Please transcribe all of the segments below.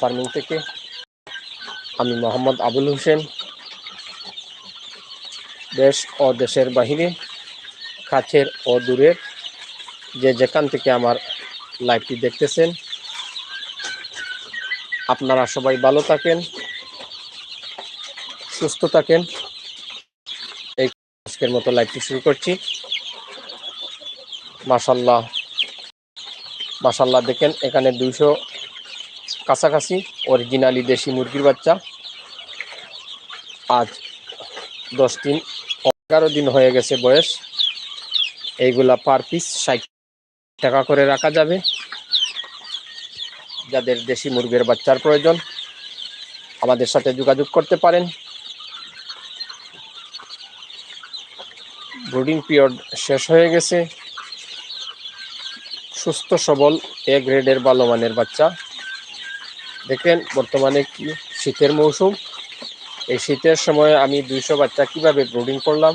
Farming থেকে আমি মোহাম্মদ আবুল হোসেন, দেশ ও দেশের বাহিরে, কাছের ও দূরের যে যেখান থেকে আমার লাইভটি দেখতেছেন, আপনারা সবাই ভালো থাকেন, সুস্থ থাকেন। এই আজকের মতো লাইভটি শুরু করছি। মাসাল্লাহ মাসাল্লাহ দেখেন এখানে দুইশো কাছাকাছি অরিজিনালি দেশি মুরগির বাচ্চা। আজ দশ দিন, এগারো দিন হয়ে গেছে বয়স। এইগুলা পার পিস ষাট টাকা করে রাখা যাবে। যাদের দেশি মুরগির বাচ্চার প্রয়োজন, আমাদের সাথে যোগাযোগ করতে পারেন। ব্রুডিং পিরিয়ড শেষ হয়ে গেছে। সুস্থ, সবল এ গ্রেডের ভালো মানের বাচ্চা। দেখেন বর্তমানে কি শীতের মৌসুম। এই শীতের সময় আমি দুইশো বাচ্চা কীভাবে ব্রুডিং করলাম,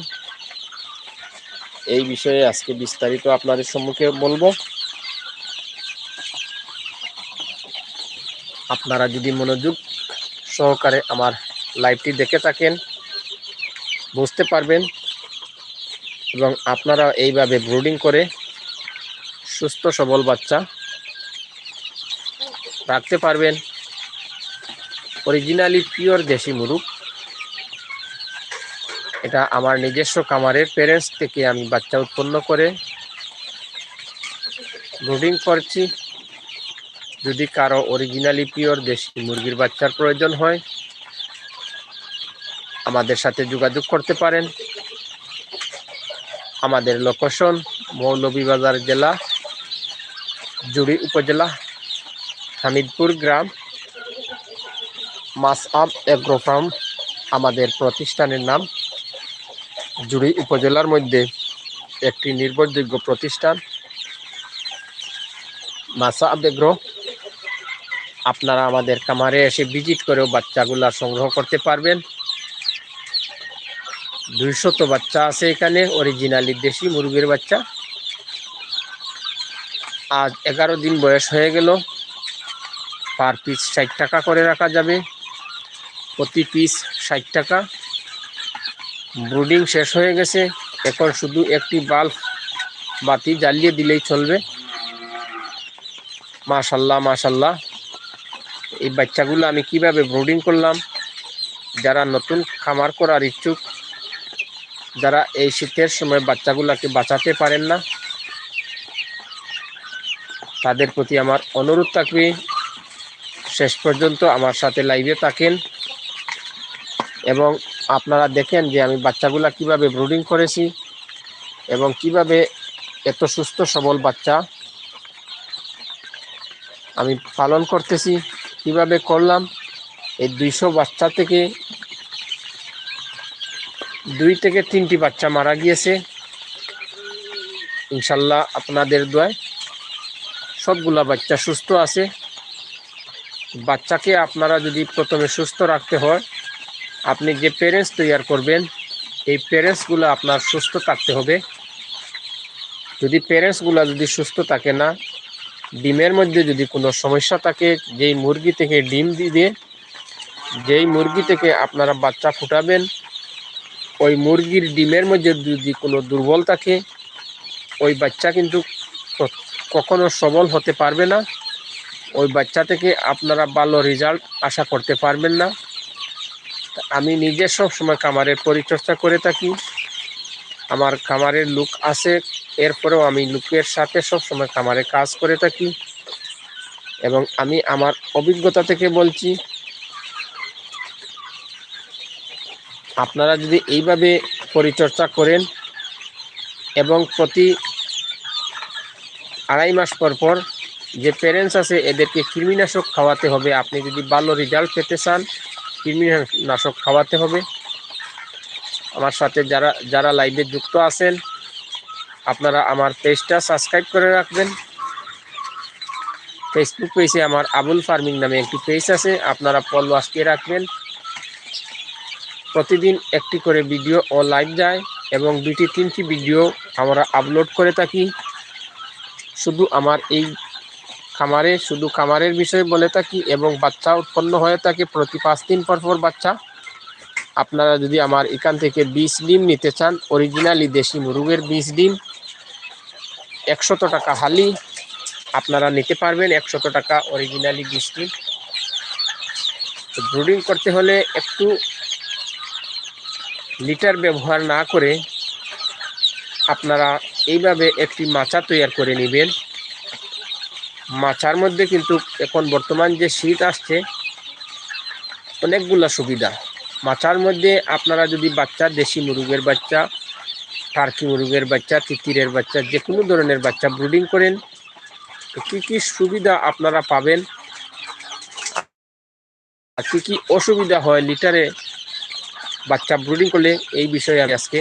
এই বিষয়ে আজকে বিস্তারিত আপনাদের সম্মুখে বলব। আপনারা যদি মনোযোগ সহকারে আমার লাইভটি দেখে থাকেন, বুঝতে পারবেন এবং আপনারা এইভাবে ব্রুডিং করে সুস্থ সবল বাচ্চা রাখতে পারবেন। অরিজিনালি পিওর দেশি মুরুগ এটা আমার নিজস্ব খামারের প্যারেন্টস থেকে আমি বাচ্চা উৎপন্ন করে। ব্রুডিং করছি। যদি কারও অরিজিনালি পিওর দেশি মুরগির বাচ্চার প্রয়োজন হয়, আমাদের সাথে যোগাযোগ করতে পারেন। আমাদের লোকেশন মৌলভীবাজার জেলা, জুড়ি উপজেলা, হামিদপুর গ্রাম। মাস আপ এগ্রো ফার্ম আমাদের প্রতিষ্ঠানের নাম। জুড়ি উপজেলার মধ্যে একটি নির্ভরযোগ্য প্রতিষ্ঠান। মাসা আবেগ্রো আপনারা আমাদের কামারে এসে ভিজিট করেও বাচ্চাগুলা সংগ্রহ করতে পারবেন। দুইশত বাচ্চা আছে এখানে অরিজিনালি দেশি মুরগির বাচ্চা। আজ এগারো দিন বয়স হয়ে গেল। পার পিস ষাট টাকা করে রাখা যাবে। প্রতি পিস ষাট টাকা। ব্রুডিং শেষ হয়ে গেছে। এখন শুধু একটি বাল্ব বাতি জ্বালিয়ে দিলেই চলবে। মাশাল্লাহ মাশাল্লাহ। এই বাচ্চাগুলো আমি কীভাবে ব্রুডিং করলাম? যারা নতুন খামার করার ইচ্ছুক, যারা এই শীতের সময় বাচ্চাগুলোকে বাঁচাতে পারেন না, তাদের প্রতি আমার অনুরোধ থাকবে। শেষ পর্যন্ত আমার সাথে লাইভে থাকেন। এবং আপনারা দেখেন যে আমি বাচ্চাগুলা কীভাবে ব্রুডিং করেছি এবং কীভাবে এত সুস্থ, সবল বাচ্চা আমি পালন করতেছি, কীভাবে করলাম, এই দুইশো বাচ্চা থেকে দুই থেকে তিনটি বাচ্চা মারা গিয়েছে। ইনশাল্লাহ আপনাদের দোয়ায় সবগুলা বাচ্চা সুস্থ আছে। বাচ্চাকে আপনারা যদি প্রথমে সুস্থ রাখতে হয় আপনি যে প্যারেন্টস তৈরি করবেন, এই প্যারেন্টসগুলো আপনার সুস্থ থাকতে হবে। যদি প্যারেন্টসগুলো যদি সুস্থ থাকে না, ডিমের মধ্যে যদি কোনো সমস্যা থাকে, যেই মুরগি থেকে ডিম দিয়ে যেই মুরগি থেকে আপনারা বাচ্চা ফুটাবেন, ওই মুরগির ডিমের মধ্যে যদি কোনো দুর্বল থাকে, ওই বাচ্চা কিন্তু কখনো সবল হতে পারবে না। ওই বাচ্চা থেকে আপনারা ভালো রেজাল্ট আশা করতে পারবেন না। আমি নিজে সব সময় খামারের পরিচর্যা করে থাকি। আমার খামারের লুক আছে, এরপরেও আমি লুকের সাথে সব সময় খামারে কাজ করে থাকি। এবং আমি আমার অভিজ্ঞতা থেকে বলছি, আপনারা যদি এইভাবে পরিচর্যা করেন এবং প্রতি আড়াই মাস পর পর যে প্যারেন্টস আছে, এদেরকে কৃমিনাশক খাওয়াতে হবে, আপনি যদি ভালো রেজাল্ট পেতে চান কৃমিনাশক খাওয়াতে হবে। আমার সাথে যারা যারা লাইভে যুক্ত আছেন, আপনারা আমার পেজটা সাবস্ক্রাইব করে রাখবেন। ফেসবুক পেজে আমার আবুল ফার্মিং নামে একটি পেজ আছে, আপনারা ফলো আসকে রাখবেন। প্রতিদিন একটি করে ভিডিও ও লাইভ যায় এবং দুটি তিনটি ভিডিও আমরা আপলোড করে থাকি। শুধু আমার এই খামারে, শুধু খামারের বিষয়ে বলে থাকি এবং বাচ্চা উৎপন্ন হয়ে থাকে প্রতি পাঁচ দিন পর পর বাচ্চা। আপনারা যদি আমার এখান থেকে বিশ ডিম নিতে চান অরিজিনালি দেশি মুরগের বিশ ডিম, একশত টাকা হালি, আপনারা নিতে পারবেন একশত টাকা অরিজিনালি বিশ ডিম। ব্রুডিং করতে হলে একটু লিটার ব্যবহার না করে আপনারা এইভাবে একটি মাচা তৈরি করে নেবেন। মাচার মধ্যে কিন্তু এখন বর্তমান যে শীত আসছে, অনেকগুলো সুবিধা। মাচার মধ্যে আপনারা যদি বাচ্চা, দেশি মুরগের বাচ্চা, টার্কি মুরগের বাচ্চা, তিতিরের বাচ্চা যে কোনো ধরনের বাচ্চা ব্রুডিং করেন, তো কী কী সুবিধা আপনারা পাবেন? আর কী কী অসুবিধা হয় লিটারে বাচ্চা ব্রুডিং করলে? এই বিষয়ে আমি আজকে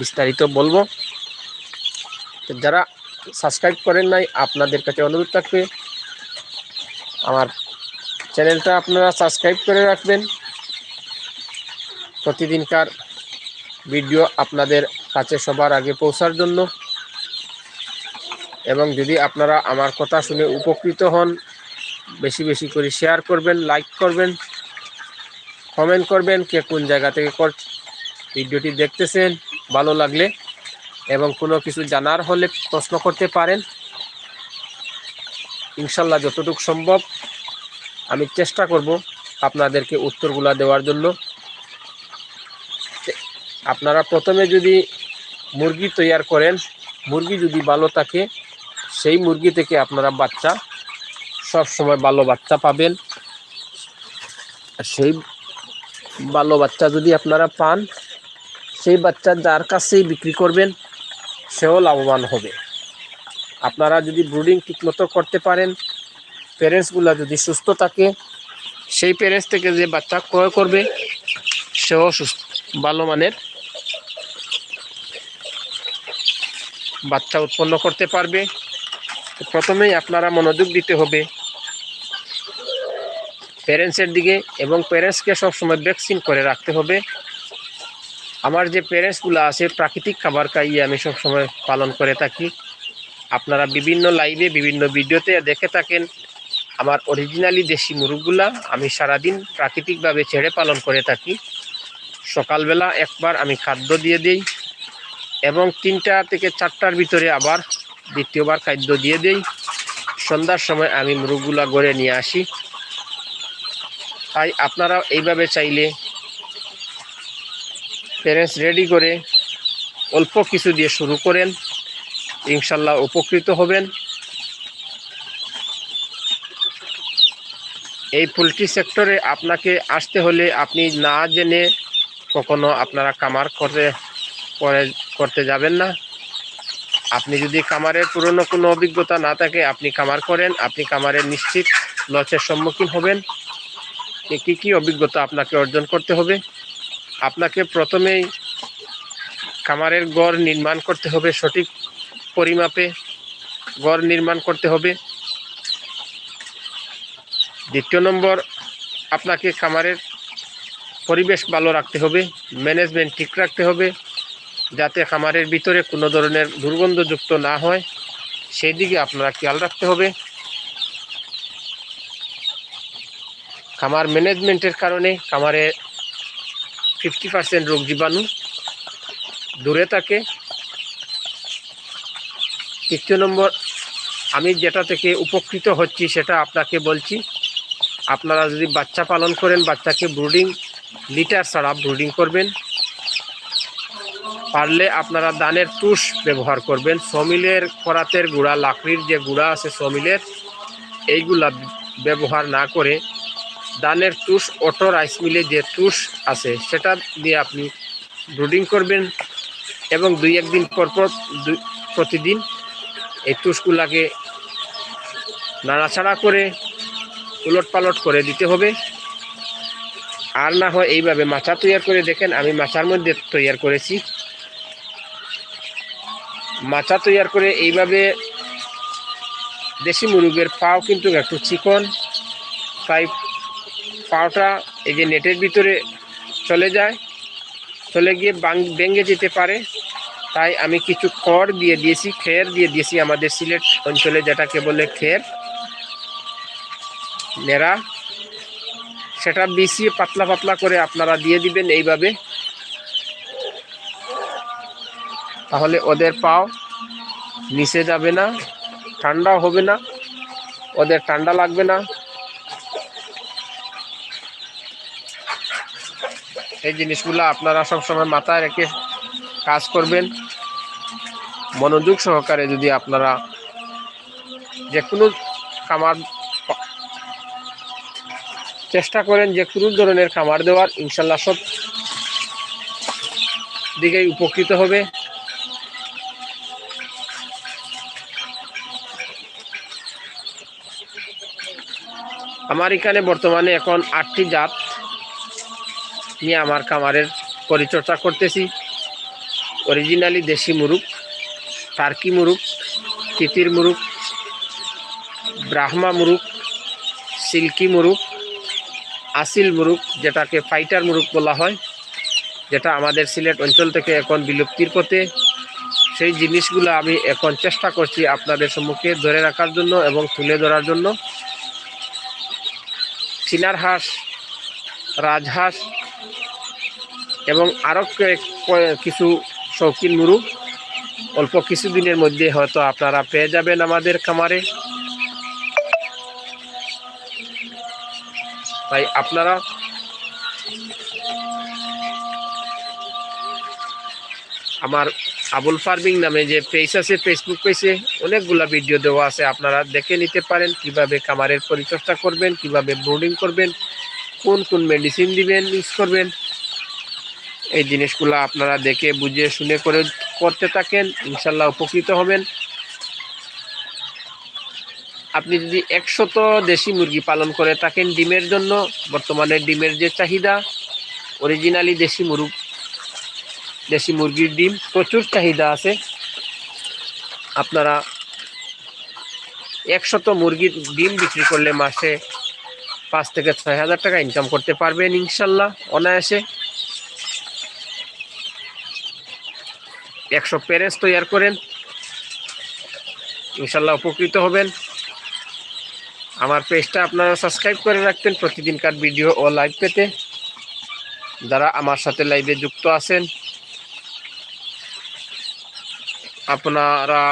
বিস্তারিত বলব। যারা সাবস্ক্রাইব করেন নাই, আপনাদের কাছে অনুরোধ থাকবে। আমার চ্যানেলটা আপনারা সাবস্ক্রাইব করে রাখবেন। প্রতিদিনকার ভিডিও আপনাদের কাছে সবার আগে পৌঁছার জন্য। এবং যদি আপনারা আমার কথা শুনে উপকৃত হন, বেশি বেশি করে শেয়ার করবেন লাইক করবেন কমেন্ট করবেন, কে কোন জায়গা থেকে ভিডিওটি দেখতেছেন, ভালো লাগলে এবং কোনো কিছু জানার হলে প্রশ্ন করতে পারেন। ইনশাল্লাহ যতটুকু সম্ভব আমি চেষ্টা করব আপনাদেরকে উত্তরগুলা দেওয়ার জন্য। আপনারা প্রথমে যদি মুরগি তৈয়ার করেন, মুরগি যদি ভালো থাকে, সেই মুরগি থেকে আপনারা বাচ্চা, সব সময় ভালো বাচ্চা পাবেন। আর সেই ভালো বাচ্চা যদি আপনারা পান, সেই বাচ্চা যার কাছেই বিক্রি করবেন সেও লাভবান হবে। আপনারা যদি ব্রুডিং ঠিকমতো করতে পারেন প্যারেন্টসগুলো যদি সুস্থ থাকে, সেই প্যারেন্টস থেকে যে বাচ্চা ক্রয় করবে, সেও সুস্থ, ভালো মানের বাচ্চা উৎপন্ন করতে পারবে। প্রথমেই আপনারা মনোযোগ দিতে হবে প্যারেন্টসের দিকে এবং প্যারেন্টসকে সবসময় ভ্যাকসিন করে রাখতে হবে। আমার যে প্যারেন্টসগুলো আছে, প্রাকৃতিক খাবার খাইয়ে আমি সবসময় পালন করে থাকি। আপনারা বিভিন্ন লাইভে বিভিন্ন ভিডিওতে দেখে থাকেন, আমার অরিজিনালি দেশি মুরগগুলা আমি সারাদিন প্রাকৃতিকভাবে ছেড়ে পালন করে থাকি। সকালবেলা একবার আমি খাদ্য দিয়ে দিই এবং তিনটা থেকে চারটার ভিতরে আবার দ্বিতীয়বার খাদ্য দিয়ে দেই। সন্ধ্যার সময় আমি মুরগগুলা গড়ে নিয়ে আসি। তাই আপনারা এইভাবে চাইলে প্যারেন্টস রেডি করে অল্প কিছু দিয়ে শুরু করেন। ইনশাল্লাহ উপকৃত হবেন। এই পোলট্রি সেক্টরে আপনাকে আসতে হলে আপনি না জেনে কখনো আপনারা কামার করে করে, করতে যাবেন না। আপনি যদি কামারের পুরনো কোনো অভিজ্ঞতা না থাকে, আপনি কামার করেন, আপনি কামারের নিশ্চিত লসের সম্মুখীন হবেন। কী কী অভিজ্ঞতা আপনাকে অর্জন করতে হবে? আপনাকে প্রথমেই খামারের গড় নির্মাণ করতে হবে, সঠিক পরিমাপে গড় নির্মাণ করতে হবে। দ্বিতীয় নম্বর, আপনাকে খামারের পরিবেশ ভালো রাখতে হবে ম্যানেজমেন্ট ঠিক রাখতে হবে, যাতে খামারের ভিতরে কোনো ধরনের দুর্গন্ধযুক্ত না হয়, সেই দিকে আপনারা খেয়াল রাখতে হবে। খামার ম্যানেজমেন্টের কারণে খামারে ফিফটি পার্সেন্ট রোগ জীবাণু দূরে থাকে। তৃতীয় নম্বর, আমি যেটা থেকে উপকৃত হচ্ছি সেটা আপনাকে বলছি, আপনারা যদি বাচ্চা পালন করেন, বাচ্চাকে ব্রুডিং লিটার ছাড়া ব্রুডিং করবেন। পারলে আপনারা দানের টুস ব্যবহার করবেন। সমিলের করাতের গুঁড়া, লাকড়ির যে গুঁড়া আছে সমিলের, এইগুলা ব্যবহার না করে দানের টুস অটো রাইস মিলে যে তুষ আছে, সেটা দিয়ে আপনি ব্রুডিং করবেন এবং দুই একদিন পর পর প্রতিদিন এই টুসগুলাকে নাড়াচাড়া করে উলট পালট করে দিতে হবে। আর না হয় এইভাবে মাচা তৈরি করে দেখেন, আমি মাচার মধ্যে তৈরি করেছি। মাচা তৈরি করে এইভাবে দেশি মুরগের পাও কিন্তু একটু চিকন, তাই পাওটা এই যে নেটের ভিতরে চলে যায়, চলে গিয়ে ভেঙে যেতে পারে। তাই আমি কিছু খড় দিয়ে দিয়েছি, খের দিয়ে দিয়েছি আমাদের সিলেট অঞ্চলে যেটাকে বলে খের। নেড়া, সেটা বিছিয়ে পাতলা পাতলা করে আপনারা দিয়ে দিবেন এইভাবে। তাহলে ওদের পাও নিচে যাবে না, ঠান্ডাও হবে না, ওদের ঠান্ডা লাগবে না। এই জিনিসগুলো আপনারা সবসময় মাথায় রেখে কাজ করবেন। মনোযোগ সহকারে যদি আপনারা যে কোনো খামার চেষ্টা করেন যে কোনো ধরনের খামার দেওয়ার, ইনশাল্লাহ সব দিকেই উপকৃত হবে। আমার এখানে বর্তমানে এখন আটটি জাত। নিয়ে আমার খামারের পরিচর্যা করতেছি। অরিজিনালি দেশি মুরুগ, টার্কি মুরুগ, তিতির মুরুগ, ব্রাহ্মা মুরুগ, সিল্কি মুরুগ, আসিল মুরুগ, যেটাকে ফাইটার মুরুগ বলা হয়, যেটা আমাদের সিলেট অঞ্চল থেকে এখন বিলুপ্তির পথে। সেই জিনিসগুলো আমি এখন চেষ্টা করছি আপনাদের সম্মুখে ধরে রাখার জন্য এবং তুলে ধরার জন্য। চিনার হাঁস, রাজহাঁস এবং আরও কিছু শৌখিন মুরুগ অল্প কিছুদিনের মধ্যে হয়তো আপনারা পেয়ে যাবেন আমাদের খামারে। তাই আপনারা আমার আবুল ফার্মিং নামে যে পেজ আছে ফেসবুক পেজে অনেকগুলা ভিডিও দেওয়া আছে, আপনারা দেখে নিতে পারেন কীভাবে খামারের পরিচর্যা করবেন, কীভাবে ব্রুডিং করবেন, কোন কোন মেডিসিন দিবেন ইউজ করবেন। এই জিনিসগুলো আপনারা দেখে, বুঝে, শুনে করে করতে থাকেন, ইনশাল্লাহ উপকৃত হবেন। আপনি যদি একশত দেশি মুরগি পালন করে থাকেন ডিমের জন্য, বর্তমানে ডিমের যে চাহিদা অরিজিনালি দেশি মুরগ দেশি মুরগির ডিম, প্রচুর চাহিদা আছে। আপনারা একশত মুরগির ডিম বিক্রি করলে মাসে পাঁচ থেকে ছয় হাজার টাকা ইনকাম করতে পারবেন ইনশাল্লাহ, অনায়াসে। একশো প্যারেন্টস তৈরি করেন। ইনশাল্লাহ উপকৃত হবেন। আমার পেজটা আপনারা সাবস্ক্রাইব করে রাখবেন প্রতিদিনকার ভিডিও ও লাইভ পেতে। যারা আমার সাথে লাইভে যুক্ত আছেন, আপনারা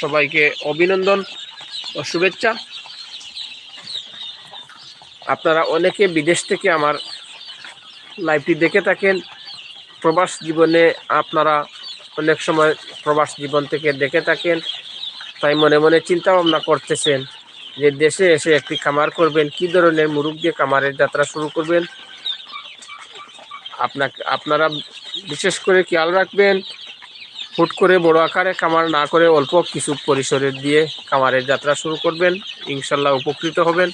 সবাইকে অভিনন্দন ও শুভেচ্ছা। আপনারা অনেকে বিদেশ থেকে আমার লাইভটি দেখে থাকেন। প্রবাস জীবনে আপনারা অনেক সময় প্রবাস জীবন থেকে দেখে থাকেন, তাই মনে মনে চিন্তা ভাবনা করতেছেন যে দেশে এসে একটি খামার করবেন, কি ধরনের মুরুগ দিয়ে খামারের যাত্রা শুরু করবেন? আপনাকে, আপনারা বিশেষ করে খেয়াল রাখবেন, হুট করে বড় আকারে খামার না করে অল্প কিছু পরিসরে দিয়ে খামারের যাত্রা শুরু করবেন, ইনশাল্লাহ উপকৃত হবেন।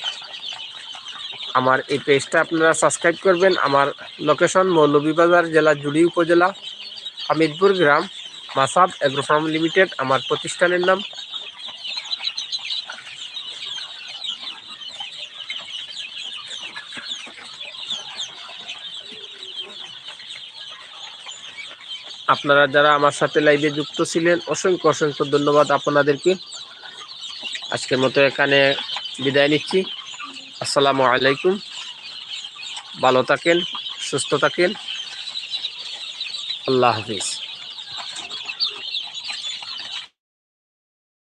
আমার এই পেজটা আপনারা সাবস্ক্রাইব করবেন। আমার লোকেশন মৌলভীবাজার জেলা জুড়ি উপজেলা, হামিদপুর গ্রাম। মাসাব এগ্রো ফার্ম লিমিটেড, আমার প্রতিষ্ঠানের নাম। আপনারা যারা আমার সাথে লাইভে যুক্ত ছিলেন, অসংখ্য অসংখ্য ধন্যবাদ আপনাদেরকে। আজকের মতো এখানে বিদায় নিচ্ছি। আসসালামু আলাইকুম। ভালো থাকেন, সুস্থ থাকেন। আল্লাহ হাফিজ।